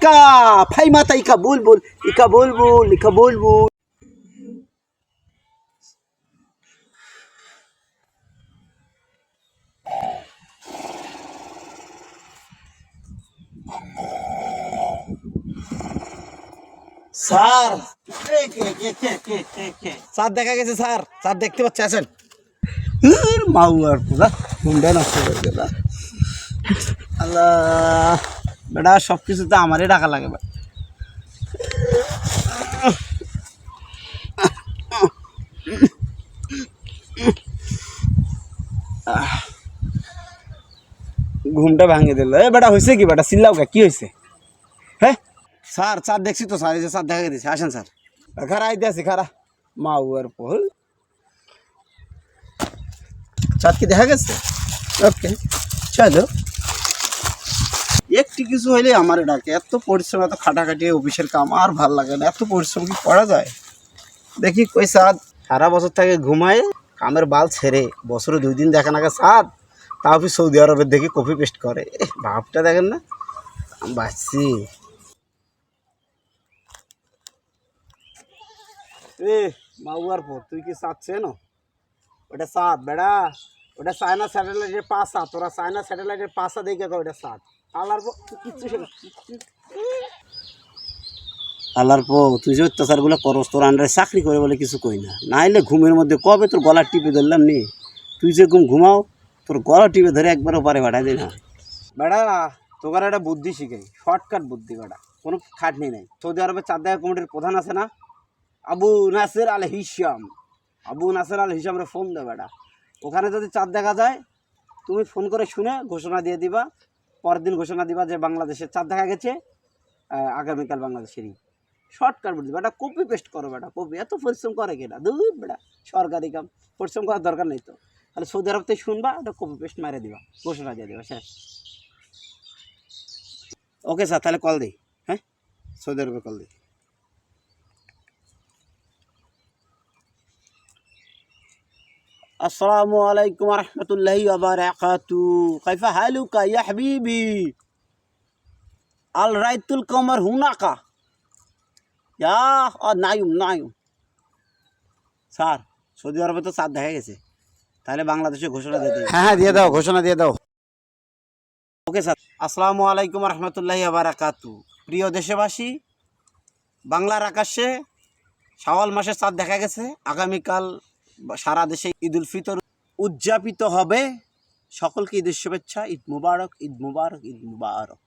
ইকা phi মাতা ইকা বুলবুল ইকা বুলবুল ইকা বুলবুল sir sir দেখা গেছে স্যার স্যার দেখতে পাচ্ছে আছেন মাউ আর পুরা মুন্ডা নষ্ট করে গেল আল্লাহ বেটা সব কিছু তো আমারই টাকা লাগে ভাই। ঘুমটা ভাঙে দিল। এ বেটা হয়েছে কি বেটা? চিল্লাও কে? কি হয়েছে হ্যাঁ স্যার স্যার দেখছি তো স্যার এই যে স্যার দেখা গেছে আসেন স্যার। খারা আইতে আছি খারা মাউ আর পহল চাঁদ কি দেখা গেছে? ওকে চলো। একটি কিছু হইলে আমার ডাকে। এত পরিশ্রম, এত খাটাখাটি অফিসের কাম আর ভালো লাগে না। এত পরিশ্রম কি করা যায়? দেখি কই সাদ। সারা বছর থেকে ঘুমায়, কামের বাল ছেড়ে বছরে দুই দিন দেখা নাকা সাদ। তাও ফির সৌদি আরবের দেখি কপি পেস্ট করে। ভাবটা দেখেন না। বাঁচছি। এ মাউয়ার পর তুই কি চাচ্ছে না ওটা সাত বেড়া। ওটা চায়না স্যাটেলাইটের পাশা তোরা চায়না স্যাটেলাইটের পাশা দেখে কো ওটা সাত আল্লাহর কিচ্ছু আল্লাহর পো তুই যে অত্যাচারগুলো করস তোর আন্ডারে চাকরি করে বলে কিছু কই না। নাইলে ঘুমের মধ্যে কবে তোর গলা টিপে ধরলাম নি? তুই যে ঘুম ঘুমাও তোর গলা টিপে ধরে একবারও পারে বাড়াই দিই না। বেড়া তোকার একটা বুদ্ধি শিখাই শর্টকাট বুদ্ধি বেড়া কোনো খাটনি নাই। সৌদি আরবের চার দেখা কমিটির প্রধান আছে না? আবু নাসের আল হিসাম আবু নাসের আল হিসামরে ফোন দে বেটা ওখানে যদি চাঁদ দেখা যায়, তুমি ফোন করে শুনে ঘোষণা দিয়ে দিবা। পরের দিন ঘোষণা দিবা যে বাংলাদেশের চাঁদ দেখা গেছে আগামীকাল বাংলাদেশেরই। শর্টকাট বুঝবে বেটা কপি পেস্ট করো বেটা কপি এত পরিশ্রম করে কেটা দুই বেটা, সরকারি কাম। পরিশ্রম করার দরকার নেই তো। তাহলে সৌদি আরব থেকে শুনবা ওটা কপি পেস্ট মারে দিবা, ঘোষণা দিয়ে দিবা, শেষ। ওকে স্যার তাহলে কল দিই। হ্যাঁ? সৌদি আরবে কল দিই। আসসালামু আলাইকুম রহমতুল্লাহি আবরাকাতু কাইফা হালুকা ইয়া হাবিবি? আল রাইতুল কমর হুনাকা। ইয়া ও নাইম নাইম স্যার সৌদি আরবে তো চাঁদ দেখা গেছে। তাহলে বাংলাদেশে ঘোষণা দিয়ে হ্যাঁ হ্যাঁ দিয়ে দাও ঘোষণা দিয়ে দাও। Okay sir. আসসালামু আলাইকুম রহমতুল্লাহি আবারাকাতু প্রিয় দেশবাসী বাংলার আকাশে শাওয়াল মাসে চাঁদ দেখা গেছে। আগামীকাল সারা দেশে ঈদ উল ফিতর উদযাপিত হবে। সকলকে ঈদের শুভেচ্ছা, ঈদ মুবারক ঈদ মুবারক ঈদ মুবারক।